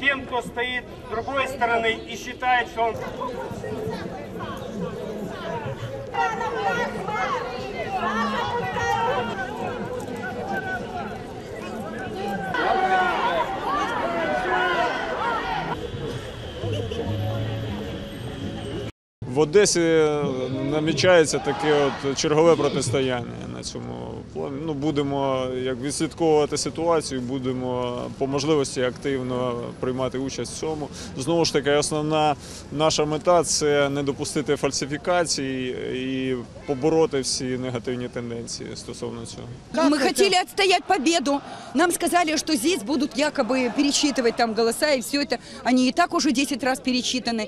Тем, кто стоит с другой стороны и считает, что он... Thank you. В Одесі намічається таке от чергове протистояння на цьому плані. Ну, будемо як відслідковувати ситуацію, будемо по можливості активно приймати участь в цьому. Знову ж таки, основна наша мета це не допустити фальсифікацій і побороти всі негативні тенденції стосовно цього. Мы хотели отстоять победу. Нам сказали, что здесь будут якобы пересчитывать там голоса, и все это. Они и так уже 10 раз пересчитаны.